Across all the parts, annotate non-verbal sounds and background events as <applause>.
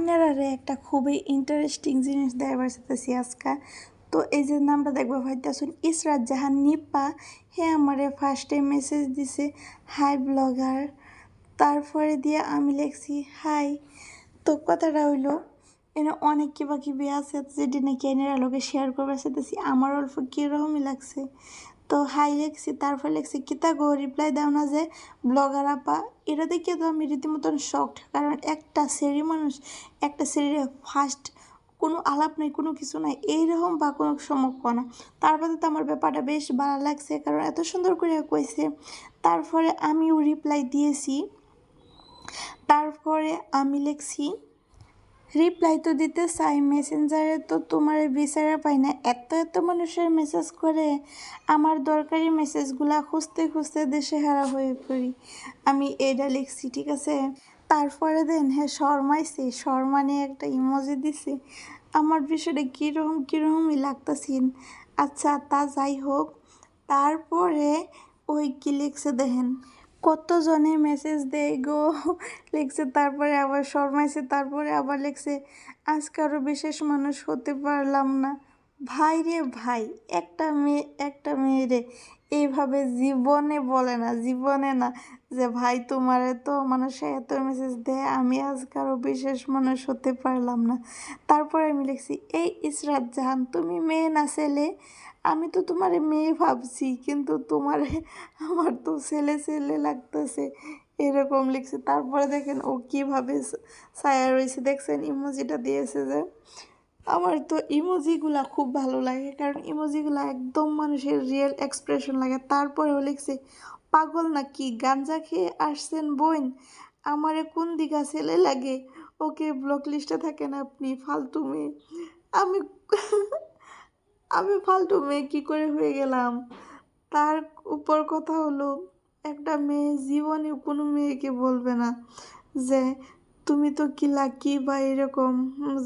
আইনারারে একটা খুবই ইন্টারেস্টিং জিনিস দেখাবার সাথে আজকা। তো এই যে নামটা দেখব, ভাইতাসুন, ইসরাত জাহান নিপা, হে আমারে ফার্স্টে মেসেজ দিছে হাই ব্লগার তারপরে দিয়ে আমি লেখছি হাই তো কথাটা হইল এনে অনেক কিবা কিবি আছে যেটি নাকি এনের আলোকে শেয়ার করবার চাইতেছি আমার অল্প কীরকমই লাগছে। তো হাই লিখছি, তারপর লিখছি, কিতা গো রিপ্লাই দাও না যে ব্লগার আপা এটা দেখে তো আমি রীতিমতন শখ কারণ একটা শ্রেণির মানুষ, একটা সেরির ফার্স্ট কোনো আলাপ নেই, কোনো কিছু নাই, এইরকম বা কোনো সমক্ষ না। তারপরে তো আমার ব্যাপারটা বেশ ভালো লাগছে, কারণ এত সুন্দর করে কইছে। তারপরে আমিও রিপ্লাই দিয়েছি। তারপরে আমি লিখছি রিপ্লাই তো দিতে চাই। মেসেঞ্জারে তো তোমার বিচারে পাই না। এত এত মানুষের মেসেজ করে। আমার দরকারি মেসেজগুলা খুঁজতে খুঁজতে দেশে হারা হয়ে পড়ি। আমি এটা লিখছি, ঠিক আছে? তারপরে দেন হ্যাঁ শর্মাইছে। শর্মা নিয়ে একটা ইমোজি দিছে। আমার বিষয়টা কীরকম, কীরকমই লাগতেছিন আচ্ছা তা যাই হোক। তারপরে ওই কি লিখছে দেখেন? কতজনে মেসেজ দেয় গো? <laughs> লিখছে, তারপরে আবার শর্মাইছে, তারপরে আবার লিখছে। আজকে আরও বিশেষ মানুষ হতে পারলাম না। ভাই রে ভাই, একটা মেয়ে একটা মেয়ে রে। এইভাবে জীবনে বলে না, জীবনে না। যে ভাই তোমার এত মানুষে এত মেসেজ দেয়, আমি আজকে আরও বিশেষ মানুষ হতে পারলাম না। তারপরে আমি লিখছি, এই ইসরাত জাহান, তুমি মেয়ে না ছেলে? আমি তো তোমার মেয়ে ভাবছি, কিন্তু তোমার আমার তো ছেলে ছেলে লাগতেছে। এরকম লিখছে। তারপরে দেখেন ও কীভাবে ছায়া রয়েছে। দেখছেন ইমোজিটা দিয়েছে যে আমার তো ইমোজিগুলা খুব ভালো লাগে, কারণ ইমোজিগুলা একদম মানুষের রিয়েল এক্সপ্রেশন লাগে। তারপরেও লিখছে, পাগল নাকি? গাঞ্জা খেয়ে আসছেন বোন? আমারে কোন দিঘা ছেলে লাগে? ওকে ব্লক লিস্টে থাকেন আপনি, ফালতু মেয়ে। আমি <laughs> আমি ফালতু মেয়ে, কী করে হয়ে গেলাম? তার উপর কথা হলো, একটা মেয়ে জীবনে কোনো মেয়েকে বলবে না যে, তুমি তো কি লাকি বা এরকম?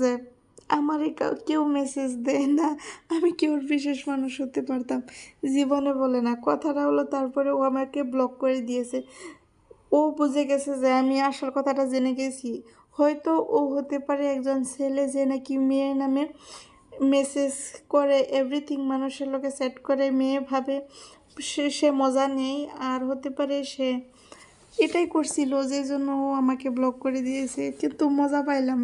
যে আমারে কাউ- কেউ মেসেজ দেয় না। আমি কেউর বিশেষ মানুষ হতে পারতাম? জীবনে বলে না। কথাটা হলো তারপরে ও আমাকে ব্লক করে দিয়েছে। ও বুঝে গেছে যে আমি আসার কথাটা জেনে গেছি। হয়তো ও হতে পারে একজন ছেলে যে নাকি মেয়ের নামে মেসেজ করে এভরিথিং মানুষের লোকে সেট করে, মেয়ে ভাবে, সে সে মজা নেই। আর হতে পারে সে এটাই করছিল যে জন্য ও আমাকে ব্লক করে দিয়েছে। কিন্তু মজা পাইলাম।